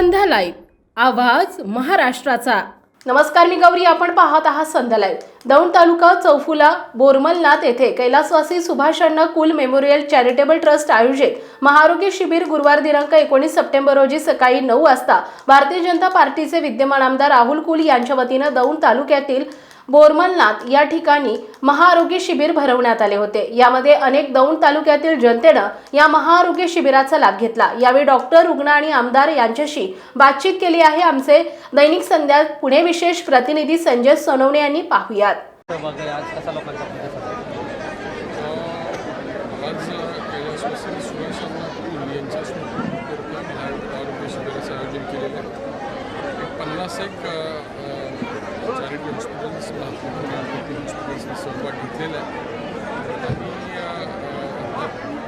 संध्या live. आवाज महाराष्ट्राचा. नमस्कार मी गौरी. आपण पाहत आहात संध्या लाईव्ह. दौंड तालुका चौफुला बोरमलनाथ येथे कैलासवासी Subhashanna Kul memorial charitable trust आयोजित महाआरोग्य शिबिर गुरुवार दिनांक एकोणीस सप्टेंबर रोजी सकाळी नऊ वाजता भारतीय जनता पार्टीचे विद्यमान आमदार राहुल कुल यांच्या वतीनं दौंड तालुक्यातील बोरमलनाथ या ठिकाणी महाआरोग्य शिबिर भरवण्यात आले होते. यामध्ये अनेक दौंड तालुक्यातील जनतेनं या महाआरोग्य शिबिराचा लाभ घेतला. यावेळी डॉक्टर रुग्ण आणि आमदार यांच्याशी बातचीत केली आहे. आमचे दैनिक संध्या पुणे विशेष प्रतिनिधी संजय सोनवणे यांनी पाहुयात. यांच्या आयोजन केलेलं एक पन्नास एक चॅरिटी हॉस्पिटल्स महात्मा हॉस्पिटल्सने सहभाग घेतलेला आहे. आणि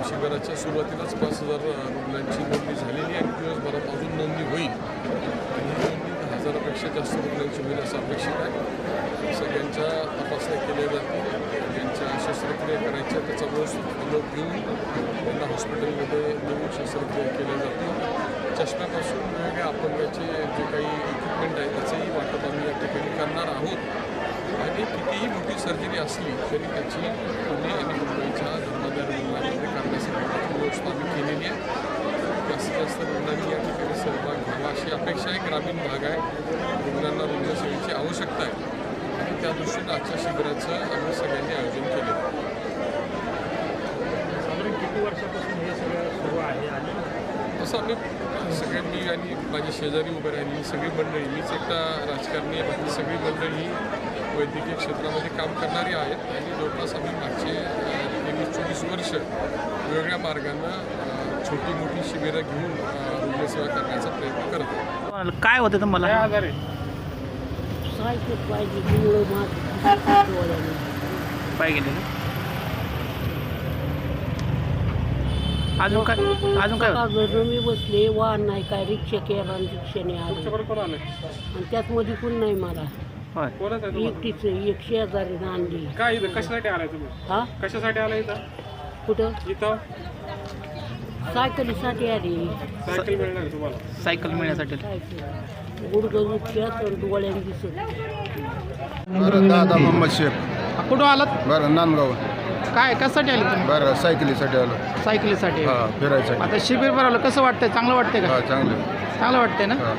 शिबिराच्या सुरुवातीलाच पाच हजार रुग्णांची नोंदणी झालेली आहे. आणि दिवसभरात अजून नोंदणी होईल. आणि नोंदणी दहा हजारापेक्षा जास्त रुग्णांची होईल असं अपेक्षित आहे. सगळ्यांच्या तपासण्या केल्या जातील. ज्यांच्या शस्त्रक्रिया करायच्या त्याचा व्यवस्थित फॉलोअप घेऊन त्यांना हॉस्पिटलमध्ये नेऊन शस्त्रक्रिया केल्या जातील. चष्म्यापासून वेगवेगळ्या अपंगाचे जे काही इक्विपमेंट आहे त्याचं वाटप आम्ही या ठिकाणी करणार आहोत आणि कितीही मोठी सर्जरी असली तरी त्याची पुणे आणि मुंबईच्या धर्मादाय रुग्णालयामध्ये करण्यासाठी व्यवस्था आम्ही केलेली आहे. जास्तीत जास्त रुग्णांनी या ठिकाणी सहभाग घ्यावा अशी अपेक्षा आहे. ग्रामीण भाग आहे. रुग्णांना रुग्णसेवेची आवश्यकता आहे. आणि त्या दृष्टीनं आजच्या शिबिराचं आम्ही सगळ्यांनी आयोजन केलं आहे साधारण किती वर्षापासून हे सगळं सुरू आहे आणि तसं आम्ही सगळे मी आणि माझी शेजारी उभे राहिली सगळी मंडळी मीच एकटा राजकारणी आहे बाकी सगळी मंडळी ही वैद्यकीय क्षेत्रामध्ये काम करणारी आहेत. आणि जवळपास आम्ही मागचे तेवीस चोवीस वर्ष वेगवेगळ्या मार्गानं छोटी मोठी शिबिरं घेऊन रुग्णसेवा करण्याचा प्रयत्न करत आहोत. काय होतं तुम्हाला काय आजार आहे? पाय गेले अजून काय अजून काय? सकाळचं मी बसले वाहन नाही काय रिक्षा केला आणि रिक्षाने आलो. तुमच्याकडे कोण आलंय? आणि त्यात मध्ये कोण नाही मला. होय. कोणच आहे तुम्हाला? एकटीच एक शेजारीनं आणली काय इथं? कशासाठी आलाय तुम्ही? हा? कशासाठी आलाय इथं? कुठं? इथं? सायकलीसाठी आली. सायकल मिळणार आहे तुम्हाला. सायकल मिळण्यासाठी. सायकल. गुडघं आणि डोळ्याने दिसत बरं दादा मोहम्मद शेख. कुठं आलात? बरं नांदगाव. काय कशासाठी आले तुम्ही? बरं सायकलीसाठी आलो. सायकलीसाठी? हां फिरायसाठी. आता शिबिर भरवलं कसं वाटतंय? चांगलं वाटतंय का? हां चांगले. चांगलं वाटतंय ना? हां.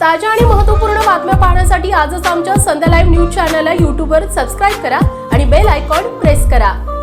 ताज्या आणि महत्त्वपूर्ण बातम्या पाहण्यासाठी आजच आमच्या संध्या लाईव्ह न्यूज चॅनलला यूट्यूबवर सबस्क्राईब करा आणि बेल आयकॉन प्रेस करा.